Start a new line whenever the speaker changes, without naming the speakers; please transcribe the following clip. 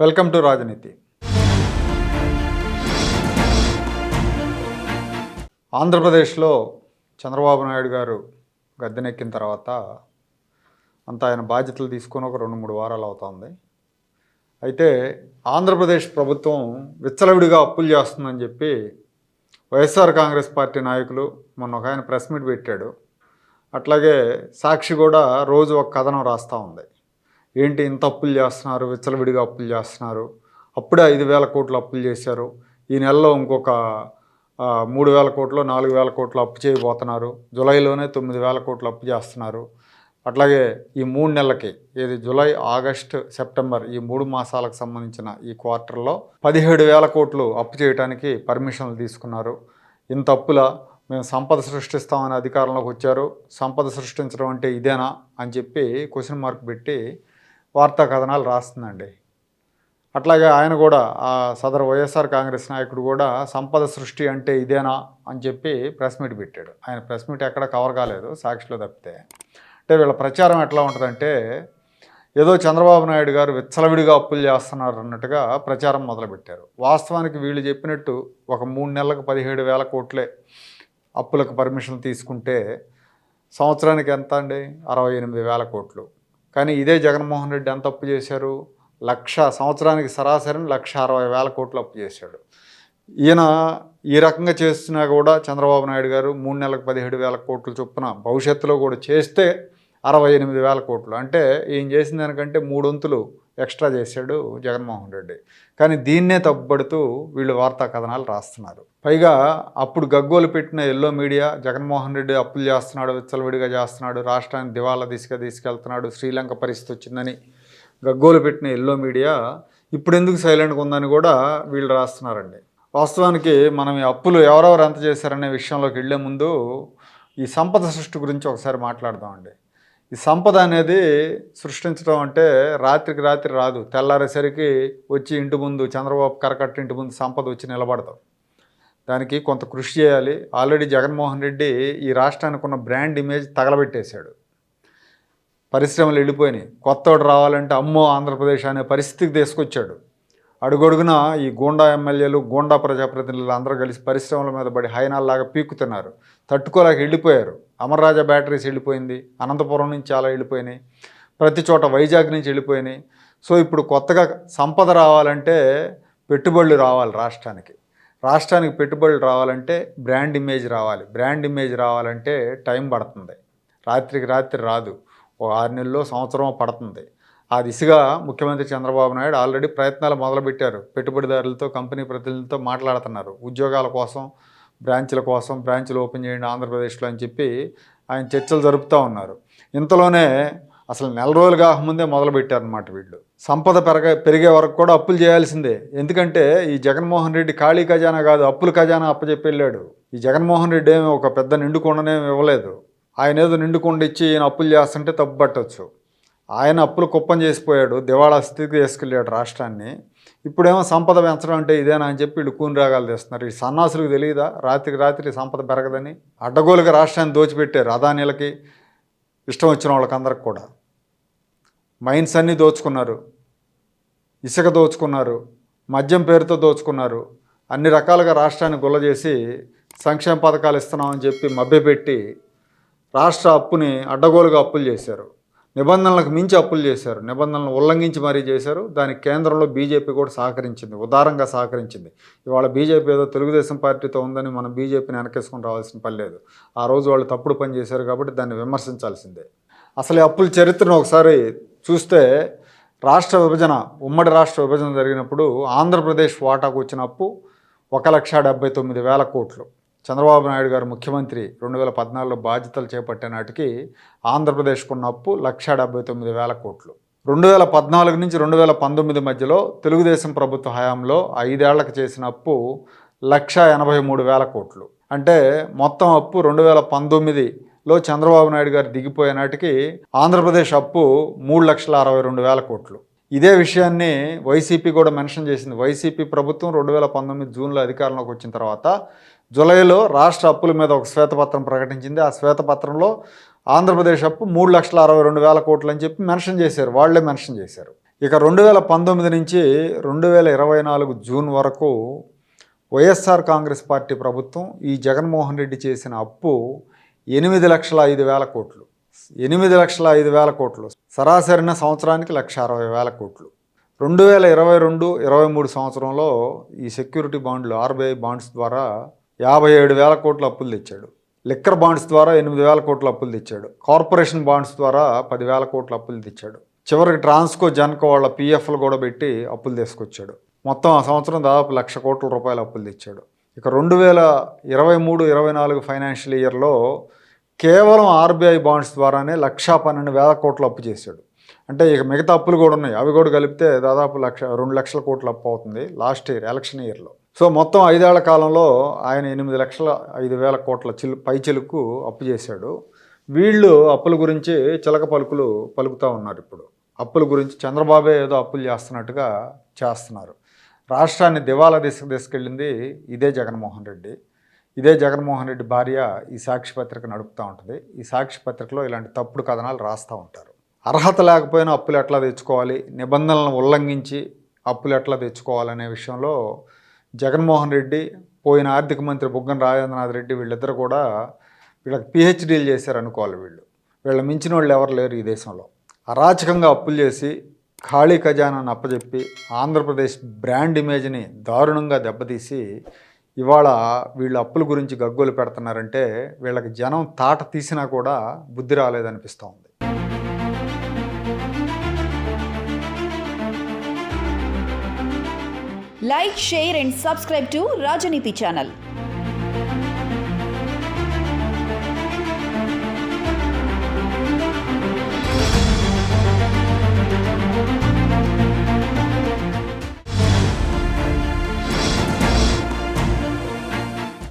Welcome to రాజనీతి. ఆంధ్రప్రదేశ్లో చంద్రబాబు నాయుడు గారు గద్దెనెక్కిన తర్వాత అంత ఆయన బాధ్యతలు తీసుకొని ఒక రెండు మూడు వారాలు అవుతుంది. అయితే ఆంధ్రప్రదేశ్ ప్రభుత్వం విచ్చలవిడిగా అప్పులు చేస్తుందని చెప్పి వైఎస్ఆర్ కాంగ్రెస్ పార్టీ నాయకులు మొన్న ఒక ఆయన ప్రెస్ మీట్ పెట్టాడు. అట్లాగే సాక్షి కూడా రోజు ఒక కథనం రాస్తూ ఉంది. ఏంటి ఇంత అప్పులు చేస్తున్నారు? విచ్చలవిడిగా అప్పులు చేస్తున్నారు. అప్పుడే ఐదు వేల కోట్లు అప్పులు చేశారు. ఈ నెలలో ఇంకొక మూడు వేల కోట్లు నాలుగు వేల కోట్లు అప్పు చేయబోతున్నారు. జూలైలోనే తొమ్మిది వేల కోట్లు అప్పు చేస్తున్నారు. అట్లాగే ఈ మూడు నెలలకి ఇది జూలై ఆగస్ట్ సెప్టెంబర్ ఈ మూడు మాసాలకు సంబంధించిన ఈ క్వార్టర్లో పదిహేడు వేల కోట్లు అప్పు చేయడానికి పర్మిషన్లు తీసుకున్నారు. ఇంత అప్పులా మేము సంపద సృష్టిస్తామని అధికారంలోకి వచ్చారు. సంపద సృష్టించడం అంటే ఇదేనా అని చెప్పి క్వశ్చన్ మార్క్ పెట్టి వార్తా కథనాలు రాస్తుందండి. అట్లాగే ఆయన కూడా ఆ సదరు వైఎస్ఆర్ కాంగ్రెస్ నాయకుడు కూడా సంపద సృష్టి అంటే ఇదేనా అని చెప్పి ప్రెస్ మీట్ పెట్టాడు. ఆయన ప్రెస్ మీట్ ఎక్కడ కవర్ కాలేదు సాక్షిలో తప్పితే. అంటే వీళ్ళ ప్రచారం ఎట్లా ఉంటుందంటే ఏదో చంద్రబాబు నాయుడు గారు విచ్చలవిడిగా అప్పులు చేస్తున్నారు అన్నట్టుగా ప్రచారం మొదలుపెట్టారు. వాస్తవానికి వీళ్ళు చెప్పినట్టు ఒక మూడు నెలలకు పదిహేడు వేల కోట్లే అప్పులకు పర్మిషన్ తీసుకుంటే సంవత్సరానికి ఎంత అండి? అరవై ఎనిమిది వేల కోట్లు. కానీ ఇదే జగన్మోహన్ రెడ్డి ఎంత అప్పు చేశారు? లక్ష సంవత్సరానికి సరాసరిని లక్ష అరవై వేల కోట్లు అప్పు చేశాడు. ఈయన ఈ రకంగా చేస్తున్నా కూడా చంద్రబాబు నాయుడు గారు మూడు నెలలకు పదిహేడు వేల కోట్లు చొప్పున భవిష్యత్తులో కూడా చేస్తే అరవై ఎనిమిది వేల కోట్లు. అంటే ఈయన చేసిన దానికంటే మూడొంతులు ఎక్స్ట్రా చేశాడు జగన్మోహన్ రెడ్డి. కానీ దీన్నే తప్పుపడుతూ వీళ్ళు వార్తా కథనాలు రాస్తున్నారు. పైగా అప్పుడు గగ్గోలు పెట్టిన ఎల్లో మీడియా జగన్మోహన్ రెడ్డి అప్పులు చేస్తున్నాడు విచ్చలవిడిగా చేస్తున్నాడు రాష్ట్రాన్ని దివాలా దిశగా తీసుకెళ్తున్నాడు శ్రీలంక పరిస్థితి వచ్చిందని గగ్గోలు పెట్టిన ఎల్లో మీడియా ఇప్పుడు ఎందుకు సైలెంట్గా ఉందని కూడా వీళ్ళు రాస్తున్నారండి. వాస్తవానికి మనం ఈ అప్పులు ఎవరెవరు ఎంత చేశారనే విషయంలోకి వెళ్ళే ముందు ఈ సంపద సృష్టి గురించి ఒకసారి మాట్లాడదామండి. ఈ సంపద అనేది సృష్టించడం అంటే రాత్రికి రాత్రి రాదు. తెల్లారేసరికి వచ్చి ఇంటి ముందు చంద్రబాబు కరకట్ట ఇంటి ముందు సంపద వచ్చి నిలబడతాం. దానికి కొంత కృషి చేయాలి. ఆల్రెడీ జగన్మోహన్ రెడ్డి ఈ రాష్ట్రానికి ఉన్న బ్రాండ్ ఇమేజ్ తగలబెట్టేశాడు. పరిశ్రమలు వెళ్ళిపోయినాయి. కొత్తోడు రావాలంటే అమ్మో ఆంధ్రప్రదేశ్ అనే పరిస్థితికి తీసుకొచ్చాడు. అడుగడుగున ఈ గోండా ఎమ్మెల్యేలు గోండా ప్రజాప్రతినిధులు అందరూ కలిసి పరిశ్రమల మీద పడి హైనాల్లాగా పీక్కుతున్నారు. తట్టుకోలేక వెళ్ళిపోయారు. అమర్రాజా బ్యాటరీస్ వెళ్ళిపోయింది. అనంతపురం నుంచి చాలా వెళ్ళిపోయినాయి. ప్రతి చోట వైజాగ్ నుంచి వెళ్ళిపోయినాయి. సో ఇప్పుడు కొత్తగా సంపద రావాలంటే పెట్టుబడులు రావాలి రాష్ట్రానికి. రాష్ట్రానికి పెట్టుబడులు రావాలంటే బ్రాండ్ ఇమేజ్ రావాలి. బ్రాండ్ ఇమేజ్ రావాలంటే టైం పడుతుంది. రాత్రికి రాత్రి రాదు. ఓ ఆరు నెలల్లో సంవత్సరం పడుతుంది. ఆ దిశగా ముఖ్యమంత్రి చంద్రబాబు నాయుడు ఆల్రెడీ ప్రయత్నాలు మొదలుపెట్టారు. పెట్టుబడిదారులతో కంపెనీ ప్రతినిధులతో మాట్లాడుతున్నారు. ఉద్యోగాల కోసం బ్రాంచ్ల కోసం బ్రాంచ్లు ఓపెన్ చేయండి ఆంధ్రప్రదేశ్లో అని చెప్పి ఆయన చర్చలు జరుపుతూ ఉన్నారు. ఇంతలోనే అసలు నెల రోజులు కాకముందే మొదలుపెట్టారనమాట వీళ్ళు. సంపద పెరగ పెరిగే వరకు కూడా అప్పులు చేయాల్సిందే. ఎందుకంటే ఈ జగన్మోహన్ రెడ్డి ఖాళీ ఖజానా కాదు అప్పుల ఖజానా అప్పచెప్పి వెళ్ళాడు. ఈ జగన్మోహన్ రెడ్డి ఏమి ఒక పెద్ద నిండుకొండనేమి ఇవ్వలేదు. ఆయన ఏదో నిండుకొండ ఇచ్చి ఈయన అప్పులు చేస్తుంటే తప్పు పట్టవచ్చు ఆయన అప్పులు కుప్పం చేసిపోయాడు దివాళా స్థితికి తీసుకెళ్ళాడు రాష్ట్రాన్ని. ఇప్పుడేమో సంపద పెంచడం అంటే ఇదేనా అని చెప్పి వీళ్ళు కూని రాగాలు తెస్తున్నారు. ఈ సన్నాసులకు తెలియదా రాత్రికి రాత్రి సంపద పెరగదని? అడ్డగోలుగా రాష్ట్రాన్ని దోచిపెట్టారు అదానీలకి ఇష్టం వచ్చిన వాళ్ళకందరికి కూడా. మైన్స్ అన్నీ దోచుకున్నారు. ఇసుక దోచుకున్నారు. మద్యం పేరుతో దోచుకున్నారు. అన్ని రకాలుగా రాష్ట్రాన్ని గుల్ల చేసి సంక్షేమ పథకాలు ఇస్తున్నామని చెప్పి మభ్యపెట్టి రాష్ట్ర అప్పుని అడ్డగోలుగా అప్పులు చేశారు. నిబంధనలకు మించి అప్పులు చేశారు. నిబంధనలను ఉల్లంఘించి మరీ చేశారు. దానికి కేంద్రంలో బీజేపీ కూడా సహకరించింది. ఉదారంగా సహకరించింది. ఇవాళ బీజేపీ ఏదో తెలుగుదేశం పార్టీతో ఉందని మనం బీజేపీని వెనకేసుకొని రావాల్సిన పని లేదు. ఆ రోజు వాళ్ళు తప్పుడు పని చేశారు కాబట్టి దాన్ని విమర్శించాల్సిందే. అసలు అప్పుల చరిత్రను ఒకసారి చూస్తే రాష్ట్ర విభజన ఉమ్మడి రాష్ట్ర విభజన జరిగినప్పుడు ఆంధ్రప్రదేశ్ వాటాకు వచ్చిన అప్పు ఒక లక్ష డెబ్బై తొమ్మిది వేల కోట్లు. చంద్రబాబు నాయుడు గారు ముఖ్యమంత్రి రెండు వేల పద్నాలుగులో బాధ్యతలు చేపట్టే నాటికి ఆంధ్రప్రదేశ్కు ఉన్న అప్పు లక్ష డెబ్బై తొమ్మిది వేల కోట్లు. రెండు వేల పద్నాలుగు నుంచి రెండు వేల పంతొమ్మిది మధ్యలో తెలుగుదేశం ప్రభుత్వ హయాంలో ఐదేళ్ళకు చేసిన అప్పు లక్ష ఎనభై మూడు వేల కోట్లు. అంటే మొత్తం అప్పు రెండు వేల పంతొమ్మిదిలో చంద్రబాబు నాయుడు గారు దిగిపోయే నాటికి ఆంధ్రప్రదేశ్ అప్పు మూడు లక్షల అరవై రెండు వేల కోట్లు. ఇదే విషయాన్ని వైసీపీ కూడా మెన్షన్ చేసింది. వైసీపీ ప్రభుత్వం రెండు వేల పంతొమ్మిది జూన్లో అధికారంలోకి వచ్చిన తర్వాత జూలైలో రాష్ట్ర అప్పుల మీద ఒక శ్వేతపత్రం ప్రకటించింది. ఆ శ్వేతపత్రంలో ఆంధ్రప్రదేశ్ అప్పు మూడు లక్షల అరవై రెండు వేల కోట్లు అని చెప్పి మెన్షన్ చేశారు. వాళ్ళే మెన్షన్ చేశారు. ఇక రెండు వేల పంతొమ్మిది నుంచి రెండు వేల ఇరవై నాలుగు జూన్ వరకు వైఎస్ఆర్ కాంగ్రెస్ పార్టీ ప్రభుత్వం ఈ జగన్మోహన్ రెడ్డి చేసిన అప్పు ఎనిమిది లక్షల ఐదు వేల కోట్లు. ఎనిమిది లక్షల ఐదు వేల కోట్లు. సరాసరిన సంవత్సరానికి లక్ష అరవై వేల కోట్లు. రెండు వేల ఇరవై రెండు ఇరవై మూడు సంవత్సరంలో ఈ సెక్యూరిటీ బాండ్లు ఆర్బీఐ బాండ్స్ ద్వారా యాభై ఏడు వేల కోట్ల అప్పులు తెచ్చాడు. లిక్కర్ బాండ్స్ ద్వారా ఎనిమిది వేల కోట్ల అప్పులు తెచ్చాడు. కార్పొరేషన్ బాండ్స్ ద్వారా పదివేల కోట్ల అప్పులు తెచ్చాడు. చివరికి ట్రాన్స్కో జన్కో వాళ్ళ పీఎఫ్లు కూడా పెట్టి అప్పులు తీసుకొచ్చాడు. మొత్తం ఆ సంవత్సరం దాదాపు లక్ష కోట్ల రూపాయల అప్పులు తెచ్చాడు. ఇక రెండు వేల ఇరవై మూడు ఇరవై నాలుగు ఫైనాన్షియల్ ఇయర్లో కేవలం ఆర్బీఐ బాండ్స్ ద్వారానే లక్షా పన్నెండు వేల కోట్ల అప్పు చేశాడు. అంటే ఇక మిగతా అప్పులు కూడా ఉన్నాయి. అవి కూడా కలిపితే దాదాపు లక్ష రెండు లక్షల కోట్ల అప్పు అవుతుంది లాస్ట్ ఇయర్ ఎలక్షన్ ఇయర్లో. సో మొత్తం ఐదేళ్ళ కాలంలో ఆయన ఎనిమిది లక్షల ఐదు వేల కోట్ల చిలు పై చిలుకు అప్పు చేశాడు. వీళ్ళు అప్పుల గురించి చిలక పలుకులు పలుకుతూ ఉన్నారు ఇప్పుడు. అప్పుల గురించి చంద్రబాబే ఏదో అప్పులు చేస్తున్నట్టుగా చేస్తున్నారు. రాష్ట్రాన్ని దివాలా దిశకు తీసుకెళ్ళింది ఇదే జగన్మోహన్ రెడ్డి. ఇదే జగన్మోహన్ రెడ్డి భార్య ఈ సాక్షి పత్రిక నడుపుతూ ఉంటుంది. ఈ సాక్షి పత్రికలో ఇలాంటి తప్పుడు కథనాలు రాస్తూ ఉంటారు. అర్హత లేకపోయినా అప్పులు ఎట్లా తెచ్చుకోవాలి? నిబంధనలను ఉల్లంఘించి అప్పులు ఎట్లా తెచ్చుకోవాలనే విషయంలో జగన్మోహన్ రెడ్డి పోయిన ఆర్థిక మంత్రి బుగ్గన రాజేంద్రనాథ్ రెడ్డి వీళ్ళిద్దరు కూడా వీళ్ళకి పిహెచ్డీలు చేశారు అనుకోవాలి వీళ్ళు. వీళ్ళ మించిన వాళ్ళు ఎవరు లేరు ఈ దేశంలో. అరాచకంగా అప్పులు చేసి ఖాళీ ఖజానాన్ని అప్పజెప్పి ఆంధ్రప్రదేశ్ బ్రాండ్ ఇమేజ్ని దారుణంగా దెబ్బతీసి ఇవాళ వీళ్ళు అప్పుల గురించి గగ్గోలు పెడుతున్నారంటే వీళ్ళకి జనం తాట తీసినా కూడా బుద్ధి రాలేదనిపిస్తూ ఉంది
like share and subscribe to राजनीति ानल